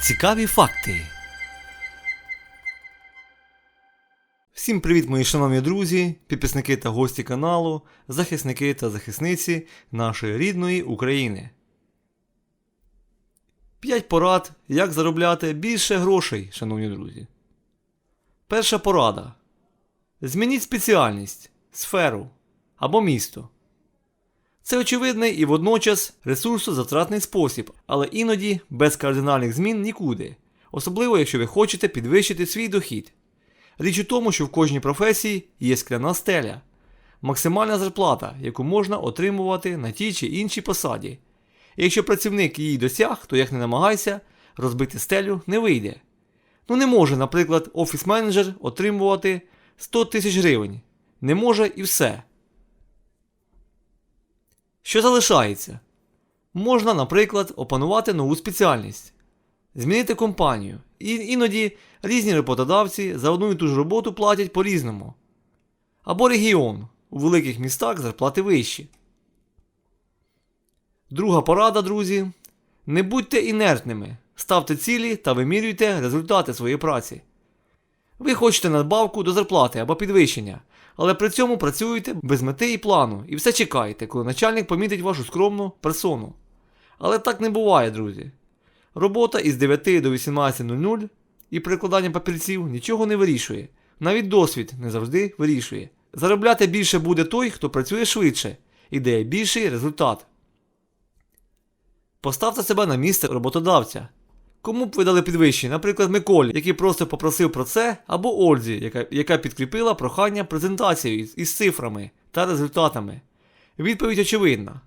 Цікаві факти. Всім привіт, мої шановні друзі, підписники та гості каналу, захисники та захисниці нашої рідної України. 5 порад, як заробляти більше грошей, шановні друзі. Перша порада. Змініть спеціальність, сферу або місто. Це очевидний і водночас ресурсозатратний спосіб, але іноді без кардинальних змін нікуди, особливо якщо ви хочете підвищити свій дохід. Річ у тому, що в кожній професії є скляна стеля, максимальна зарплата, яку можна отримувати на тій чи іншій посаді. І якщо працівник її досяг, то як не намагайся, розбити стелю не вийде. Ну не може, наприклад, офіс-менеджер отримувати 100 тисяч гривень. Не може і все. Що залишається? Можна, наприклад, опанувати нову спеціальність, змінити компанію. І іноді різні роботодавці за одну і ту ж роботу платять по-різному. Або регіон. У великих містах зарплати вищі. Друга порада, друзі. Не будьте інертними. Ставте цілі та вимірюйте результати своєї праці. Ви хочете надбавку до зарплати або підвищення, але при цьому працюєте без мети і плану, і все чекаєте, коли начальник помітить вашу скромну персону. Але так не буває, друзі. Робота із 9 до 18.00 і перекладання папірців нічого не вирішує. Навіть досвід не завжди вирішує. Заробляти більше буде той, хто працює швидше і дає більший результат. Поставте себе на місце роботодавця. Кому б ви дали підвищення, наприклад, Миколі, який просто попросив про це, або Ользі, яка, яка підкріпила прохання презентацією із, із цифрами та результатами. Відповідь очевидна.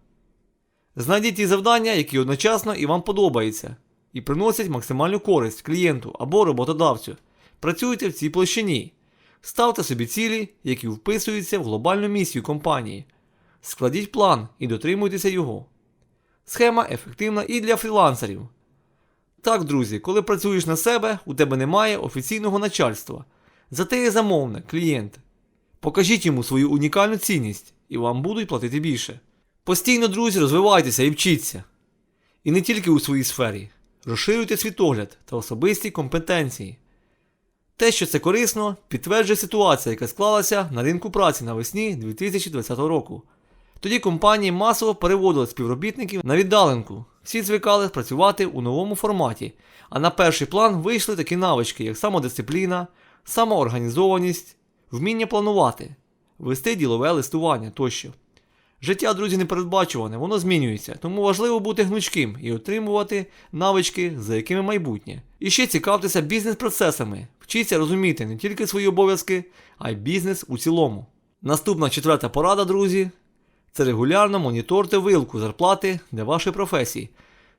Знайдіть ті завдання, які одночасно і вам подобаються, і приносять максимальну користь клієнту або роботодавцю. Працюйте в цій площині. Ставте собі цілі, які вписуються в глобальну місію компанії. Складіть план і дотримуйтеся його. Схема ефективна і для фрілансерів. Так, друзі, коли працюєш на себе, у тебе немає офіційного начальства. Зате є замовник, клієнт. Покажіть йому свою унікальну цінність, і вам будуть платити більше. Постійно, друзі, розвивайтеся і вчіться. І не тільки у своїй сфері. Розширюйте світогляд та особисті компетенції. Те, що це корисно, підтверджує ситуація, яка склалася на ринку праці навесні 2020 року. Тоді компанії масово переводили співробітників на віддаленку. Всі звикали працювати у новому форматі, а на перший план вийшли такі навички, як самодисципліна, самоорганізованість, вміння планувати, вести ділове листування тощо. Життя, друзі, непередбачуване, воно змінюється, тому важливо бути гнучким і отримувати навички, за якими майбутнє. І ще цікавтеся бізнес-процесами, вчіться розуміти не тільки свої обов'язки, а й бізнес у цілому. Наступна четверта порада, друзі, це регулярно моніторте вилку зарплати для вашої професії.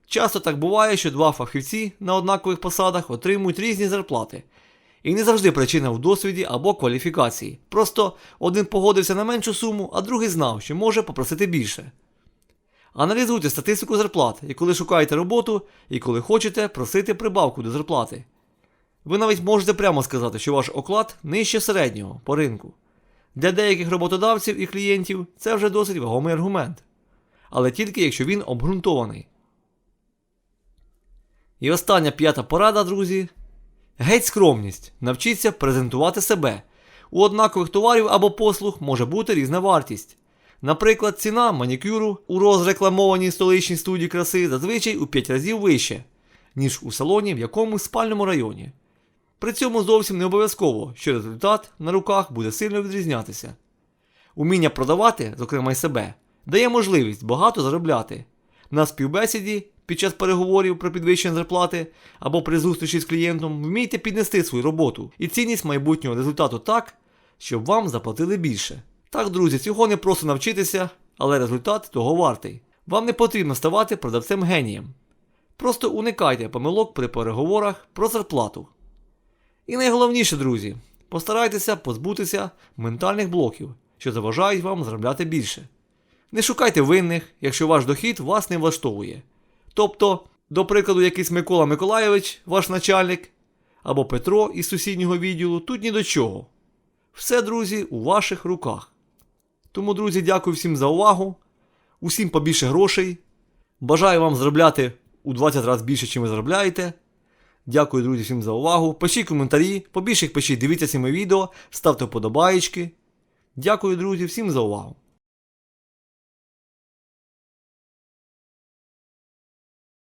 Часто так буває, що два фахівці на однакових посадах отримують різні зарплати. І не завжди причина в досвіді або кваліфікації. Просто один погодився на меншу суму, а другий знав, що може попросити більше. Аналізуйте статистику зарплат, і коли шукаєте роботу, і коли хочете просити прибавку до зарплати. Ви навіть можете прямо сказати, що ваш оклад нижче середнього по ринку. Для деяких роботодавців і клієнтів це вже досить вагомий аргумент. Але тільки якщо він обґрунтований. І остання п'ята порада, друзі. Геть скромність. Навчіться презентувати себе. У однакових товарів або послуг може бути різна вартість. Наприклад, ціна манікюру у розрекламованій столичній студії краси зазвичай у 5 разів вище, ніж у салоні в якомусь спальному районі. При цьому зовсім не обов'язково, що результат на руках буде сильно відрізнятися. Уміння продавати, зокрема й себе, дає можливість багато заробляти. На співбесіді під час переговорів про підвищення зарплати або при зустрічі з клієнтом вмійте піднести свою роботу і цінність майбутнього результату так, щоб вам заплатили більше. Так, друзі, цього не просто навчитися, але результат того вартий. Вам не потрібно ставати продавцем генієм. Просто уникайте помилок при переговорах про зарплату. І найголовніше, друзі, постарайтеся позбутися ментальних блоків, що заважають вам заробляти більше. Не шукайте винних, якщо ваш дохід вас не влаштовує. Тобто, до прикладу, якийсь Микола Миколайович, ваш начальник, або Петро із сусіднього відділу, тут ні до чого. Все, друзі, у ваших руках. Тому, друзі, дякую всім за увагу. Усім побільше грошей. Бажаю вам заробляти у 20 разів більше, чим ви заробляєте. Дякую, друзі, всім за увагу. Пишіть коментарі, побільше їх пишіть, дивіться ці мої відео, ставте вподобаєчки. Дякую, друзі, всім за увагу.